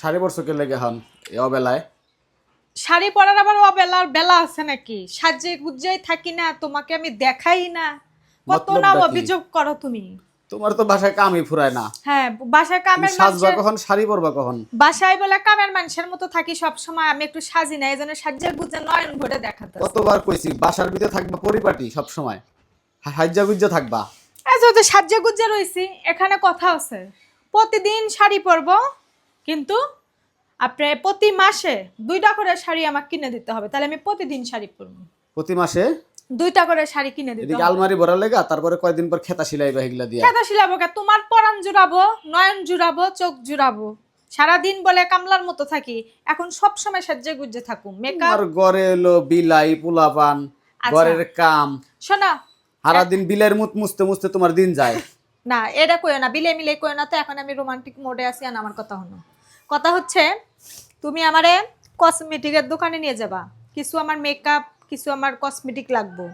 শাড়ি পরছো কে লেগে হন এই অবেলায়? শাড়ি পরার আবার অবেলার বেলা আছে নাকি? সাজে গুজ্জাই থাকি না তোমাকে আমি দেখাই না। কত না অভিযোগ করো তুমি। তোমার তো বাসায় কামই ফুরায় না। হ্যাঁ বাসায় কামের সাজবা কখন শাড়ি পরবা কখন? বাসায় বলে কামের মানুষের মতো থাকি সব সময় আমি একটু সাজি না এই জন্য সাজ্জা গুজ্জা নয়ন ভরে দেখাতে কতবার কইছি বাসার ভিতরে থাকবা পরিপাটি সব সময় হাজ্জা গুজ্জা থাকবা। এই যে সাজ্জা গুজ্জা রয়েছি এখানে কথা আছে। প্রতিদিন শাড়ি পরবো কিন্তু আপনি প্রতি মাসে দুইটা করে শাড়ি আমাকে কিনে দিতে হবে। তাহলে আমি প্রতিদিন শাড়ি পরবো। প্রতি মাসে? দুইটা করে শাড়ি কিনে দিতে এদিকে আলমারি ভরা লেগা তারপরে কয়দিন পর খেতা সিলাইবা এগুলা দিয়া। খেতা শিলাবো কে? তোমার পরাণ জুড়াবো নয়ন জুড়াবো চোখ জুড়াবো। সারাদিন বলে কামলার মতো থাকি। এখন সব সময় সাজ্জে গুজ্জে থাকুম। মেকআপ আর ঘরে এলো বিলাই পোলাপান আচ্ছা। ঘরের কাম। শোনা সারাদিন বিলের মুত মুছতে মুছতে তোমার দিন যায়। না এটা কইও না বিলে মিলে কইও না তো এখন আমি রোমান্টিক মোডে আছি আর আমার কথা হলো কথা হচ্ছে তুমি আমারে কসমেটিকের দোকানে নিয়ে যাবা। কিছু আমার মেকআপ কিছু আমার কসমেটিক লাগবো।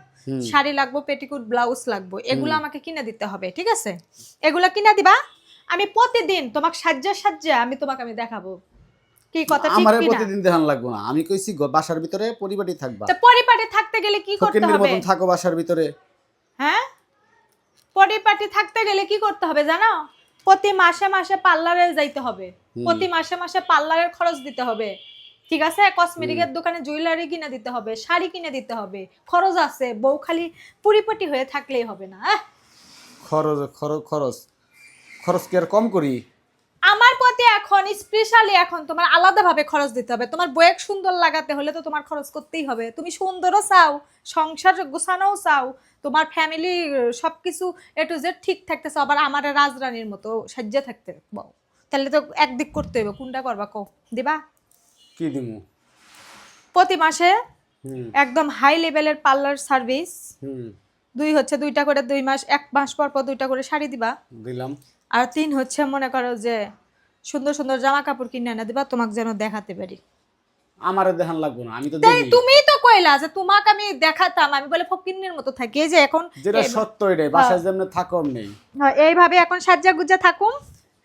শাড়ি লাগবো পেটিকুট ব্লাউজ লাগবো। এগুলো আমাকে কিনে দিতে হবে ঠিক আছে? এগুলো কিনে দিবা আমি প্রতিদিন তোমাকে সাজ্জা সাজ্জা আমি তোমাকে আমি দেখাবো। কি কথা ঠিক আমারে প্রতিদিন দেখান লাগবো না। আমি কইছি বাসার ভিতরে পরিপাটি থাকবা। তো পরিপাটি থাকতে গেলে কি করতে হবে? মতন থাকো বাসার ভিতরে। হ্যাঁ? পরিপাটি থাকতে গেলে কি করতে হবে জানো? প্রতি মাসে মাসে পার্লারে যাইতে হবে। প্রতি মাসে মাসে পার্লারের খরচ দিতে হবে। ঠিক আছে? কসমেটিকের দোকানে জুয়েলারি কিনে দিতে হবে শাড়ি কিনে দিতে হবে। খরচ আছে বউ খালি পরিপাটি হয়ে থাকলেই হবে না! খরচ খরচ খরচ। খরচ কি আর কম করি? প্রতি এখন স্পেশালি এখন তোমার আলাদাভাবে খরচ দিতে হবে। তোমার বয়েক সুন্দর লাগাতে হলে তো তোমার খরচ করতেই হবে। তুমি সুন্দরও চাও সংসার গোছানোও চাও তোমার ফ্যামিলি সবকিছু এ টু জেড ঠিক থাকতে চাও আবার আমার রাজরানীর মতো সাজ্জা থাকতে তাহলে তো একদিক করতে হবে কোনটা করবা কো দিবা? কি দিমু? প্রতি মাসে একদম হাই লেভেলের পার্লার সার্ভিস দুই হচ্ছে দুইটা করে দুই মাস এক মাস পর পর দুইটা করে শাড়ি দিবা। দিলাম। আর তিন হচ্ছে মনে করো যে সুন্দর সুন্দর জামা কাপড় কিনে এনে দিবা তোমাকে যেন দেখাতে পারি। আমারে দেখান লাগবো না আমি তো তাই দেখি তুমিই তো কইলা যে তোমাকে আমি দেখাতাম আমি বলে ফকিন্নির মতো থাকি। এই যে এখন যেটা সত্য এটাই বাসায় যেমন থাকো নেই হ্যাঁ, এইভাবে এখন সাজ্জা গুজ্জা থাকুম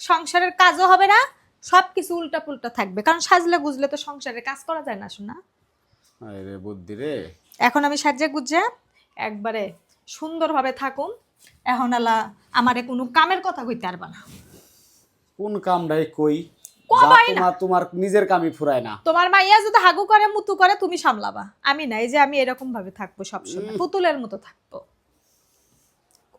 সংসারের কাজও হবে না সব কিছু উল্টা পুল্টা থাকবে। কারণ সাজলে গুজলে তো সংসারে কাজ করা যায় না শোনা রে বুদ্ধি রে। এখন আমি সাজ্জা গুজ্জা একবারে সুন্দরভাবে থাকুম। এখন আলা আমারে কোনো কামের কথা কইতে পারবা না। কোন কামটাই কই? তোমার নিজের কামই ফুরায় না। তোমার মাইয়া যদি হাগু করে মুতু করে তুমি সামলাবা। আমি নাই যে আমি এরকম ভাবে থাকব সবসময়। পুতুলের মতো থাকব।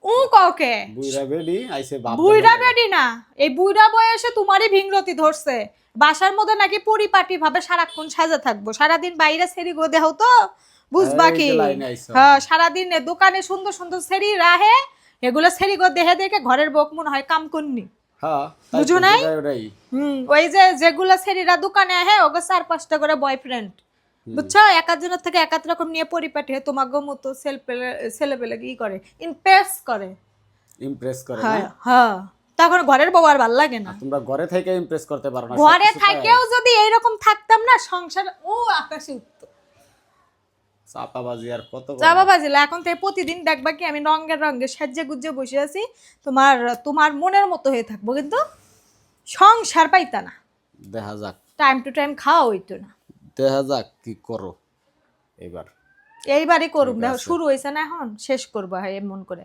উ কাউকে? বুইরা বেডি আইছে বাপ বুইড়া বেডি না। এই বুইড়া বয়সে তোমারই ভিংরতি ধরছে। বাসার মধ্যে নাকি পরিপাটি ভাবে সারাক্ষণ সাজা থাকব। সারাদিন বাইরে সেরি গো দেহ তো। বুঝবা কি। হ্যাঁ সারাদিন দোকানে সুন্দর সুন্দর সেরি রাহে। এগুলো সেরি গো দেহে দেখে ঘরের বক মনে হয় কাম করনি বুঝো নাই? ওই যে যেগুলো সেরিরা দোকানে আহে ওগো চার পাঁচটা করে বয়ফ্রেন্ড বুঝছ? একাজনের থেকে একাত রকম নিয়ে পরিপাটি হয় তোমাকে মতো ছেলে পেলে কি করে? ইমপ্রেস করে। ইমপ্রেস করে হ্যাঁ হ্যাঁ। তখন ঘরের বউ আর ভালো লাগে না। তোমরা ঘরে থেকে ইমপ্রেস করতে পারো না ঘরে থাকেও যদি এইরকম থাকতাম না সংসার ও আকাশে উঠতো। চাপাবাজি আর কত এখন তো প্রতিদিন দেখবা কি আমি রঙের রঙে বসে আছি তোমার তোমার মনের মতো হয়ে থাকব কিন্তু সংসার পাইতা না। দেখা যাক। টাইম টু টাইম খাওয়া হইতো না। দেখা যাক কি করো এবার। এইবারই করুম দেখো শুরু হয়েছে না এখন শেষ করব এমন করে।